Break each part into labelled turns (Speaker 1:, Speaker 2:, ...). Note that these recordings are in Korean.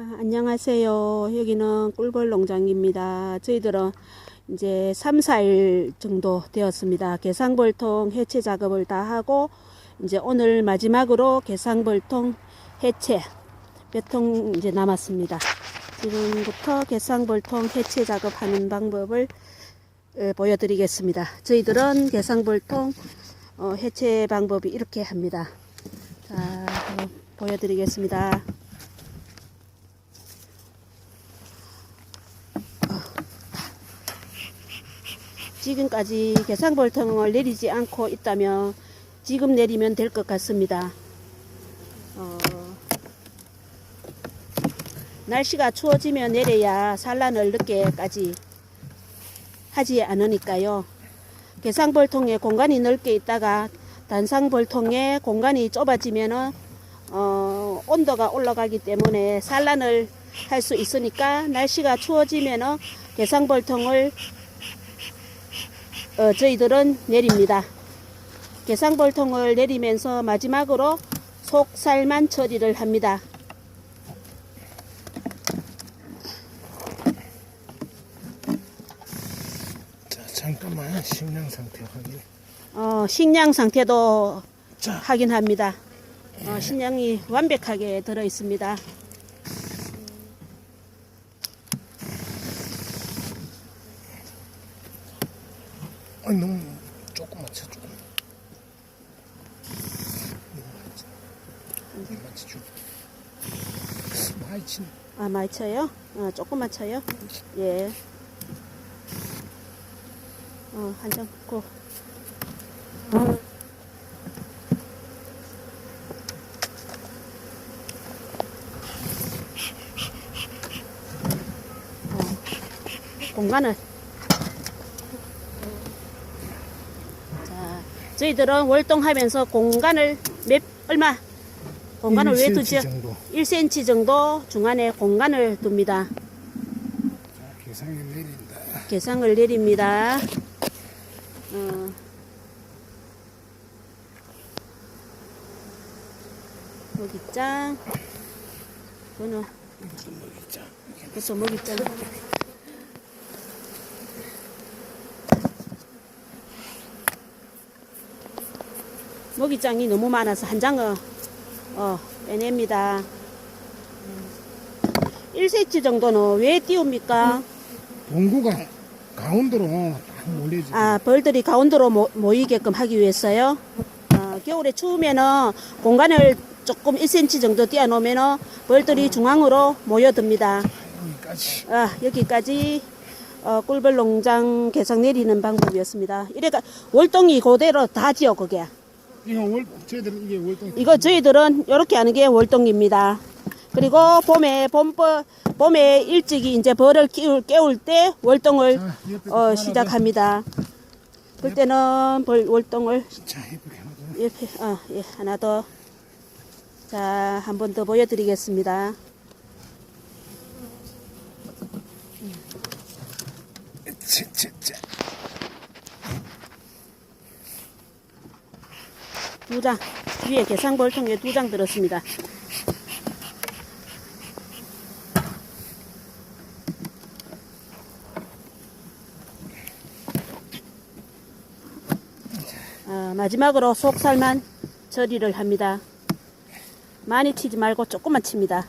Speaker 1: 아, 안녕하세요. 여기는 꿀벌 농장입니다. 저희들은 이제 3, 4일 정도 되었습니다. 개상벌통 해체 작업을 다 하고 이제 오늘 마지막으로 개상벌통 해체 몇 통 이제 남았습니다. 지금부터 개상벌통 해체 작업하는 방법을 어, 보여드리겠습니다. 저희들은 개상벌통 어, 해체 방법이 이렇게 합니다. 자, 보여드리겠습니다. 지금까지 개상벌통을 내리지 않고 있다면 지금 내리면 될 것 같습니다. 어, 날씨가 추워지면 내려야 산란을 늦게까지 하지 않으니까요. 개상벌통에 공간이 넓게 있다가 단상벌통에 공간이 좁아지면은 어, 온도가 올라가기 때문에 산란을 할 수 있으니까 날씨가 추워지면은 개상벌통을 어, 저희들은 내립니다. 개상벌통을 내리면서 마지막으로 속살만 처리를 합니다.
Speaker 2: 자 잠깐만 식량 상태 확인.
Speaker 1: 어, 식량 상태도
Speaker 2: 자
Speaker 1: 확인합니다. 어, 식량이 완벽하게 들어 있습니다.
Speaker 2: 아니 너무 조금만 쳐 조금. 이거만 쳐 줘. 많이 친.
Speaker 1: 아, 많이 쳐요? 어, 조금만 쳐요? 예. 어, 한장 고. 어, 공간을. 자, 저희들은 월동하면서 공간을 몇, 얼마? 공간을 왜
Speaker 2: 1cm
Speaker 1: 두죠?
Speaker 2: 정도.
Speaker 1: 1cm 정도 중간에 공간을 둡니다.
Speaker 2: 자 계상에 내린다.
Speaker 1: 계상을 내립니다. 어, 먹이장, 그거는
Speaker 2: 이것도 먹이자.
Speaker 1: 그것도 먹이장. 먹이장이 너무 많아서 한 장을 어, 빼냅니다. 1cm 정도는 왜 띄웁니까?
Speaker 2: 동구가 가운데로 딱 몰려지.
Speaker 1: 아, 벌들이 가운데로 모, 모이게끔 하기 위해서요. 아, 겨울에 추우면은 공간을 조금 1cm 정도 띄워 놓으면은 벌들이 중앙으로 모여듭니다.
Speaker 2: 여기까지.
Speaker 1: 아, 여기까지 어, 꿀벌 농장 개성 내리는 방법이었습니다. 이래가 월동이 그대로 다 지어 그게.
Speaker 2: 이거 월 저희들 이게 월동.
Speaker 1: 이거 저희들은 이렇게 하는 게 월동입니다. 그리고 봄에 봄벌 봄에 일찍이 이제 벌을 깨울, 깨울 때 월동을
Speaker 2: 자, 옆에
Speaker 1: 어, 시작합니다. 그때는 벌 월동을
Speaker 2: 더. 자 옆에 하나 더.
Speaker 1: 어, 예, 하나 더. 자, 한 번 더 보여드리겠습니다.
Speaker 2: 자, 자, 자.
Speaker 1: 두 장, 위에 계상벌통에 두 장 들었습니다. 아, 마지막으로 속살만 처리를 합니다. 많이 치지 말고 조금만 칩니다.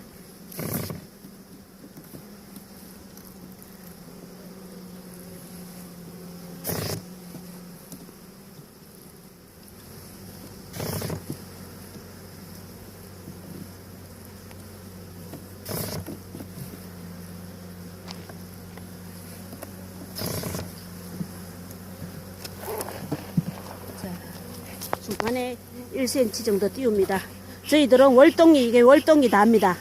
Speaker 1: 중간에 1cm 정도 띄웁니다. 저희들은 월동이 이게 월동이 답니다.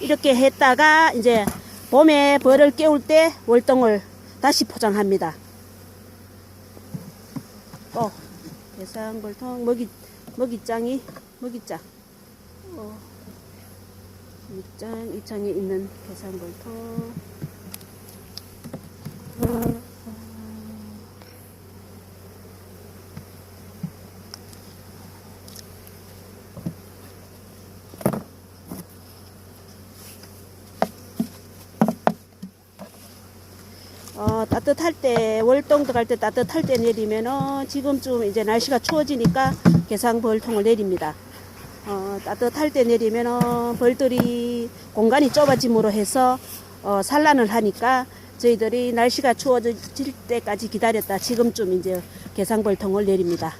Speaker 1: 이렇게 했다가 이제 봄에 벌을 깨울 때 월동을 다시 포장합니다. 또 대상벌통 먹이 먹이장이 먹이장 어, 먹이장 이 장에 있는 대상벌통 어, 따뜻할 때, 월동 들어갈 때 따뜻할 때 내리면은 지금쯤 이제 날씨가 추워지니까 개상 벌통을 내립니다. 어, 따뜻할 때 내리면은 벌들이 공간이 좁아짐으로 해서 어, 산란을 하니까 저희들이 날씨가 추워질 때까지 기다렸다 지금쯤 이제 개상벌통을 내립니다.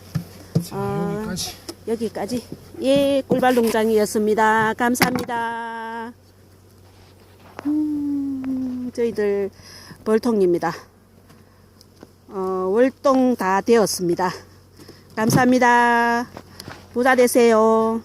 Speaker 1: 어,
Speaker 2: 여기까지.
Speaker 1: 여기까지 예 꿀발 농장이었습니다. 감사합니다. 음, 저희들 벌통입니다. 어, 월동 다 되었습니다. 감사합니다. 부자 되세요.